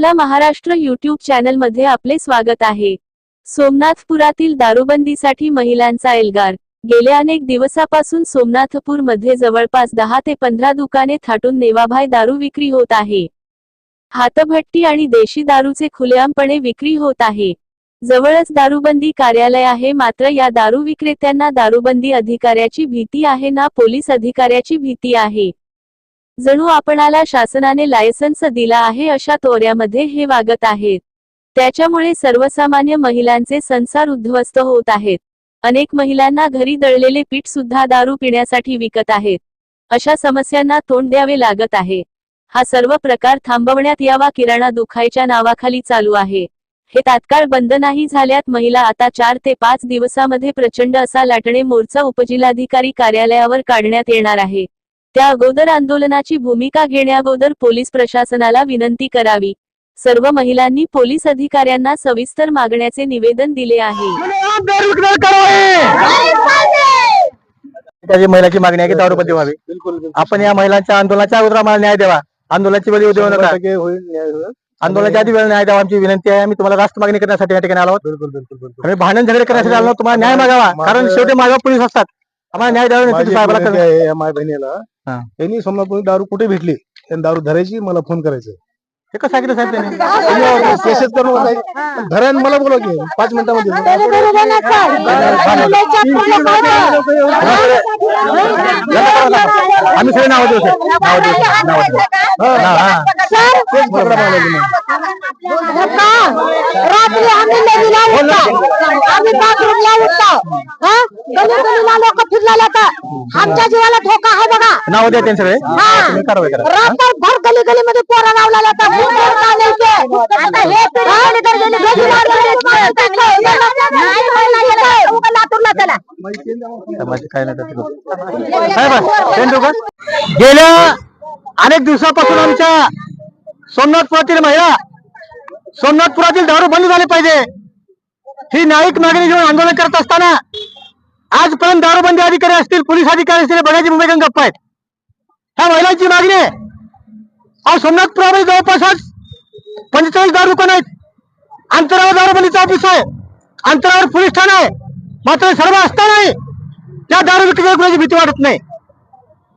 आपला महाराष्ट्र युट्यूब चॅनलमध्ये आपले स्वागत आहे. सोमनाथपुरातील दारूबंदीसाठी महिलांचा एल्गार. गेल्या अनेक दिवसापासून सोमनाथपूरमध्ये जवळपास दहा ते पंधरा दुकाने थाटून नेवाभाय दारू विक्री होत आहे. हातभट्टी आणि देशी दारूचे खुलेआमपणे विक्री होत आहे. जवळच दारूबंदी कार्यालय आहे मात्र या दारू विक्रेत्यांना दारूबंदी अधिकाऱ्याची भीती आहे ना पोलीस अधिकाऱ्याची भीती आहे. जणू आपणाला शासनाने लायसन्स दिला आहे अशा तोऱ्यामध्ये हे वागत आहेत. त्याच्यामुळे सर्वसामान्य महिलांचे संसार उद्ध्वस्त होत आहेत. अनेक महिलांना घरी दळलेले पीठ सुद्धा दारू पिण्यासाठी विकत आहेत. अशा समस्यांना तोंड द्यावे लागत आहे. हा सर्व प्रकार थांबवण्यात यावा किराणा दुखायच्या नावाखाली चालू आहे. हे तात्काळ बंद नाही झाल्यात महिला आता चार ते पाच दिवसामध्ये प्रचंड असा लाटणे मोर्चा उपजिल्हाधिकारी कार्यालयावर काढण्यात येणार आहे. त्या अगोदर आंदोलनाची भूमिका घेण्याअगोदर पोलीस प्रशासनाला विनंती करावी. सर्व महिलांनी पोलीस अधिकाऱ्यांना सविस्तर मागण्याचे निवेदन दिले आहे. त्याची महिलाची मागणी आहे की दारू बंदी व्हावी. आपण या महिलांच्या आंदोलनाच्या अगोदर आम्हाला न्याय द्यावा. आंदोलनाची वेळ देऊ नका. आंदोलनाच्या आधी वेळ न्याय द्यावा आमची विनंती आहे. आम्ही तुम्हाला रास्त मागणी करण्यासाठी या ठिकाणी आलो आम्ही भांडण झगडे करण्यासाठी आलो. तुम्हाला न्याय मागावा. कारण शेवटी मागावा पोलीस असतात. आम्हाला न्याय द्यावा माझी नक्कीच एक साहेबाला विनंती कळवा. आहे या माझ्या बहिणीला. हा. त्यांनी समजा दारू कुठे भेटली त्यांनी दारू धरायची मला फोन करायचा. हे कसं सांगितलं साहेब त्यांनी? केसेस. धरा आणि मला बोला की पाच मिनिटामध्ये. आम्ही सगळे नाव देऊ साहेब नाव देऊ साहेब, नाव देऊ हा, हा. तेच पकडा मला तुम्ही. रात्री आम्ही नदीला उठतो. आम्ही बाथरूमला उठतो. हा? गली लोक फिरलेले आमच्या जीवाला धोका आहे बघा नाव द्या त्यांनी सगळे हा. तुम्ही कारवाई करा रात्रभर गली गलीमध्ये पोरं लावलेले आता हे पिढी तर गेली गली लातूरला चला समाज काय नाही त्याचं करू. साहेब पेन देऊ का? गेल्या अनेक दिवसापासून आमच्या सोमनाथपुरातील महिला सोमनाथपुरातील दारू बंद झाली पाहिजे ही न्यायिक मागणी घेऊन आंदोलन करत असताना आजपर्यंत दारूबंदी अधिकारी असतील पोलीस अधिकारी असतील बघायची भूमिका गप्प आहेत. ह्या महिलांची मागणी आहे. अहो सोमनाथपुरामध्ये जवळपास आज पंचेचाळीस दारू दुकान आहेत. अंतरावर दारूबंदीचं ऑफिस आहे. अंतरावर पोलीस ठाणं आहे. मात्र सर्व असतानाही त्या दारू विक्री कुणाची भीती वाटत नाही.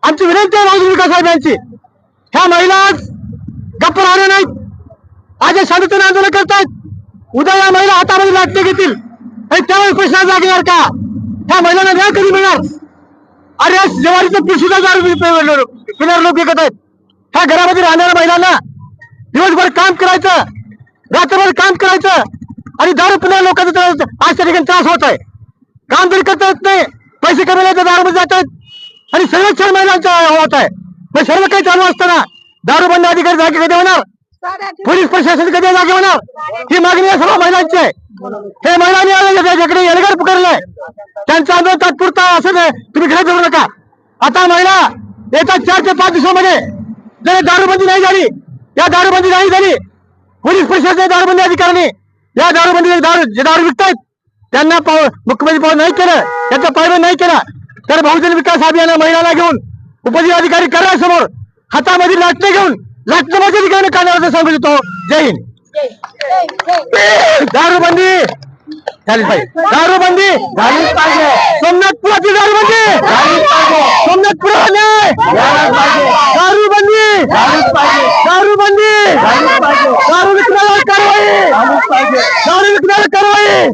आमची विनंती आहे राहुल विकास साहेब यांची ह्या महिला आज गप्प राहणार नाहीत. आज हे शांततेने आंदोलन करतायत. उद्या या महिला हातामध्ये लाटणे घेतील. आणि त्यावेळी प्रश्न जागेणार का? त्या महिलांना न्याय कधी मिळणार? अरे या जवारीचं पिशुदा पिणार लोक विकत आहेत. ह्या घरामध्ये राहणाऱ्या महिलांना दिवसभर काम करायचं रात्रभर काम करायचं आणि दारू पिणाऱ्या लोकांचा त्रास आज त्या ठिकाणी त्रास होत आहे. काम तरी करता येत नाही पैसे कमायला तर दारूमध्ये जात आहेत आणि सर्वेक्षण महिलांचा होत आहे. मग सर्व काही चालू असताना दारूबंद अधिकारी जागे कधी होणार? पोलीस प्रशासन कधी जागे होणार ही मागणी या सर्व महिलांची आहे. हे महिलांनी त्याच्याकडे एल्गार पुकारलाय त्यांचा आंदोलन तात्पुरता असं तुम्ही घरात जाऊ नका. आता महिला येतात चार ते पाच दिवसामध्ये. जर दारूबंदी नाही झाली या दारूबंदी नाही झाली पोलीस प्रशासन दारूबंदी अधिकाऱ्यांनी या दारूबंदी दारू जे दारू विकतायत त्यांना पाव- मुख्यमंत्री पावन नाही केलं त्यांचा पायबंद नाही केला तर बहुजन विकास अभियान महिलांना घेऊन उपजिल्हाधिकारी समोर हातामध्ये लाटणे घेऊन लाटण्यामध्ये ठिकाणी काढण्याचं सांगू देतो जय हिंद. दारूबंदी. झालीच पाहिजे. दारूबंदी. झालीच पाहिजे. सोमनाथपुराची दारूबंदी. झालीच पाहिजे. सोमनाथपुरा नाही दारूबंदी. दारूबंदी. दारू विकण्यावर कारवाई. दारू विकण्यावर कारवाई.